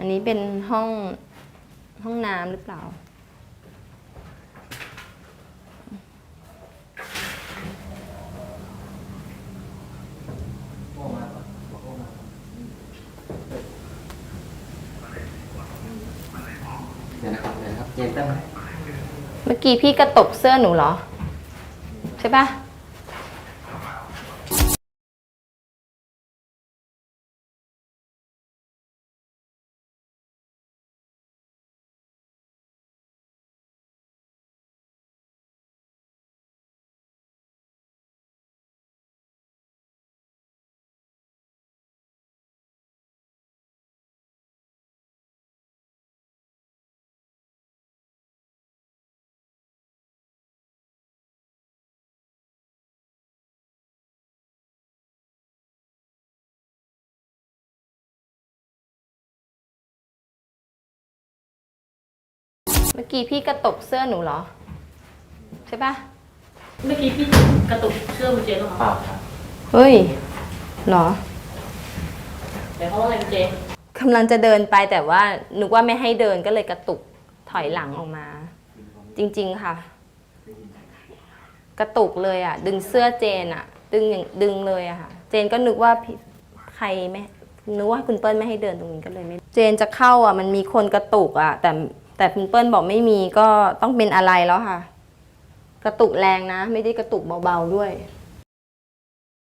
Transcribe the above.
อันนี้เป็นห้องห้องน้ำหรือเปล่า เดี๋ยวนะครับเดี๋ยวนะครับเจนตั้งไหมเมื่อกี้พี่กระตกเสื้อหนูเหรอ ใช่ปะ เมื่อกี้พี่กระตกเสื้อหนูเหรอ ใช่ปะเมื่อกี้พี่กระตุกเชื่อคุณเจหรอเปคะล่าครับเฮ้ยเหรอเดี๋ยวเขาว่าอะไรคุณเจกำลังจะเดินไปแต่ว่านึกว่าไม่ให้เดินก็เลยกระตุกถอยหลังออกมา จริง ๆค่ะ กระตุกเลยอะ ดึงเสื้อเจนอะ ดึงอย่างดึงเลยอะค่ะ เจนก็นึกว่าพี่ใครไม่นึกว่าคุณเปิ้ลไม่ให้เดินตรงนี้ก็เลยไม่ เจนจะเข้าอะ มันมีคนกระตุกอะ แต่ แต่คุณเปิ้ลบอกไม่มีก็ต้องเป็นอะไรแล้วค่ะ กระตุกแรงนะ ไม่ได้กระตุกเบาๆด้วย